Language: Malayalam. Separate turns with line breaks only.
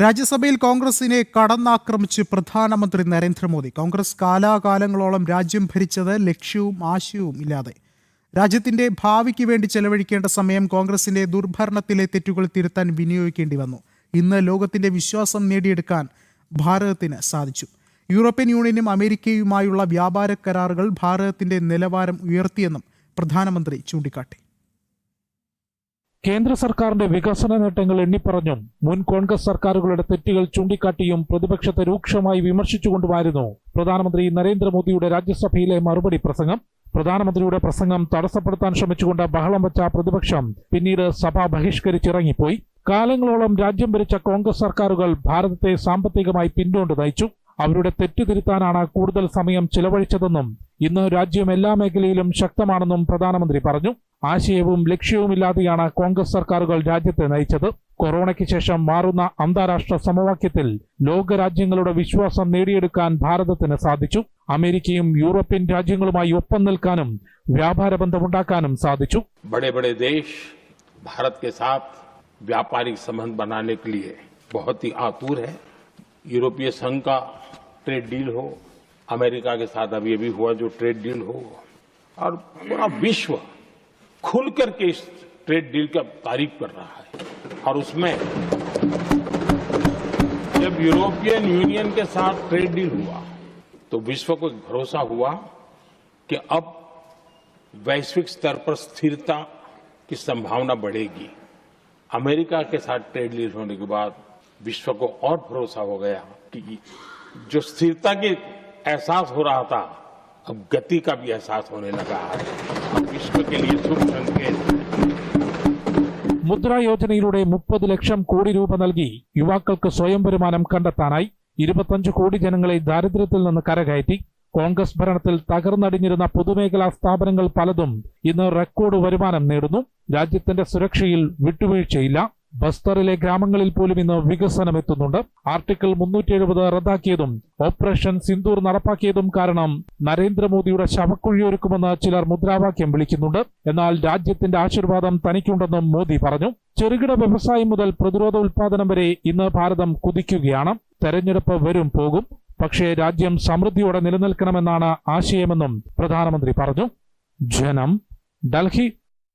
രാജ്യസഭയിൽ കോൺഗ്രസിനെ കടന്നാക്രമിച്ച് പ്രധാനമന്ത്രി നരേന്ദ്രമോദി. കോൺഗ്രസ് കാലാകാലങ്ങളോളം രാജ്യം ഭരിച്ചത് ലക്ഷ്യവും ആശയവും ഇല്ലാതെ. രാജ്യത്തിന്റെ ഭാവിക്ക് വേണ്ടി ചെലവഴിക്കേണ്ട സമയം കോൺഗ്രസിന്റെ ദുർഭരണത്തിലെ തെറ്റുകൾ തിരുത്താൻ വിനിയോഗിക്കേണ്ടി വന്നു. ഇന്ന് ലോകത്തിന്റെ വിശ്വാസം നേടിയെടുക്കാൻ ഭാരതത്തിന് സാധിച്ചു. യൂറോപ്യൻ യൂണിയനും അമേരിക്കയുമായുള്ള വ്യാപാര കരാറുകൾ ഭാരതത്തിന്റെ നിലവാരം ഉയർത്തിയെന്നും പ്രധാനമന്ത്രി ചൂണ്ടിക്കാട്ടി.
കേന്ദ്ര സർക്കാരിന്റെ വികസന നേട്ടങ്ങൾ എണ്ണിപ്പറഞ്ഞും മുൻ കോൺഗ്രസ് സർക്കാരുകളുടെ തെറ്റുകൾ ചൂണ്ടിക്കാട്ടിയും പ്രതിപക്ഷത്തെ രൂക്ഷമായി വിമർശിച്ചുകൊണ്ടുമായിരുന്നു. പ്രധാനമന്ത്രി നരേന്ദ്രമോദിയുടെ രാജ്യസഭയിലെ മറുപടി പ്രസംഗം. പ്രധാനമന്ത്രിയുടെ പ്രസംഗം തടസ്സപ്പെടുത്താൻ ശ്രമിച്ചുകൊണ്ട് ബഹളം വച്ച പ്രതിപക്ഷം പിന്നീട് സഭ ബഹിഷ്കരിച്ചിറങ്ങിപ്പോയി. കാലങ്ങളോളം രാജ്യം ഭരിച്ച കോൺഗ്രസ് സർക്കാരുകൾ ഭാരതത്തെ സാമ്പത്തികമായി പിന്നോട്ട് നയിച്ചു. അവരുടെ തെറ്റുതിരുത്താനാണ് കൂടുതൽ സമയം ചിലവഴിച്ചതെന്നും ഇന്ന് രാജ്യം എല്ലാ മേഖലയിലും ശക്തമാണെന്നും പ്രധാനമന്ത്രി പറഞ്ഞു. ആശയവും ലക്ഷ്യവുമില്ലാതെയാണ് കോൺഗ്രസ് സർക്കാരുകൾ രാജ്യത്തെ നയിച്ചത് കൊറോണയ്ക്ക് ശേഷം മാറുന്ന അന്താരാഷ്ട്ര സമവാക്യത്തിൽ ലോകരാജ്യങ്ങളുടെ വിശ്വാസം നേടിയെടുക്കാൻ ഭാരതത്തിന് സാധിച്ചു അമേരിക്കയും യൂറോപ്യൻ രാജ്യങ്ങളുമായി ഒപ്പം നിൽക്കാനും വ്യാപാര ബന്ധമുണ്ടാക്കാനും സാധിച്ചു
बड़े बड़े देश भारत के साथ व्यापारिक संबंध बनाने के लिए बहुत ही आतुर है यूरोपीय संघ का ट्रेड डील हो अमेरिका के साथ अभी अभी हुआ जो ट्रेड डील हो और पूरा विश्व खुल करके इस ट्रेड डील का तारीफ़ कर रहा है। और उसमें जब यूरोपियन यूनियन के साथ ट्रेड डील हुआ तो विश्व को एक भरोसा हुआ कि अब वैश्विक स्तर पर स्थिरता की संभावना बढ़ेगी। अमेरिका के साथ ट्रेड डील होने के बाद विश्व को और भरोसा हो गया कि जो स्थिरता की एहसास हो रहा था अब गति का भी एहसास होने लगा है अब विश्व के लिए शुभ संकेत है
മുദ്ര യോജനയിലൂടെ മുപ്പത് ലക്ഷം കോടി രൂപ നൽകി യുവാക്കൾക്ക് സ്വയം വരുമാനം കണ്ടെത്താനായി ഇരുപത്തഞ്ച് കോടി ജനങ്ങളെ ദാരിദ്ര്യത്തിൽ നിന്ന് കരകയറ്റി കോൺഗ്രസ് ഭരണത്തിൽ തകർന്നടിഞ്ഞിരുന്ന പൊതുമേഖലാ സ്ഥാപനങ്ങൾ പലതും ഇന്ന് റെക്കോർഡ് വരുമാനം നേടുന്നു രാജ്യത്തിന്റെ സുരക്ഷയിൽ വിട്ടുവീഴ്ചയില്ല ബസ്തറിലെ ഗ്രാമങ്ങളിൽ പോലും ഇന്ന് വികസനം എത്തുന്നുണ്ട് ആർട്ടിക്കിൾ മുന്നൂറ്റി എഴുപത് റദ്ദാക്കിയതും ഓപ്പറേഷൻ സിന്ദൂർ നടപ്പാക്കിയതും കാരണം നരേന്ദ്രമോദിയുടെ ശവക്കുഴിയൊരുക്കുമെന്ന് ചിലർ മുദ്രാവാക്യം വിളിക്കുന്നുണ്ട്. എന്നാൽ രാജ്യത്തിന്റെ ആശീർവാദം തനിക്കുണ്ടെന്നും മോദി പറഞ്ഞു. ചെറുകിട വ്യവസായം മുതൽ പ്രതിരോധ ഉൽപാദനം വരെ ഇന്ന് ഭാരതം കുതിക്കുകയാണ്. തെരഞ്ഞെടുപ്പ് വരും പോകും. പക്ഷേ രാജ്യം സമൃദ്ധിയോടെ നിലനിൽക്കണമെന്നാണ് ആശയമെന്നും പ്രധാനമന്ത്രി പറഞ്ഞു. ജനം ഡൽഹി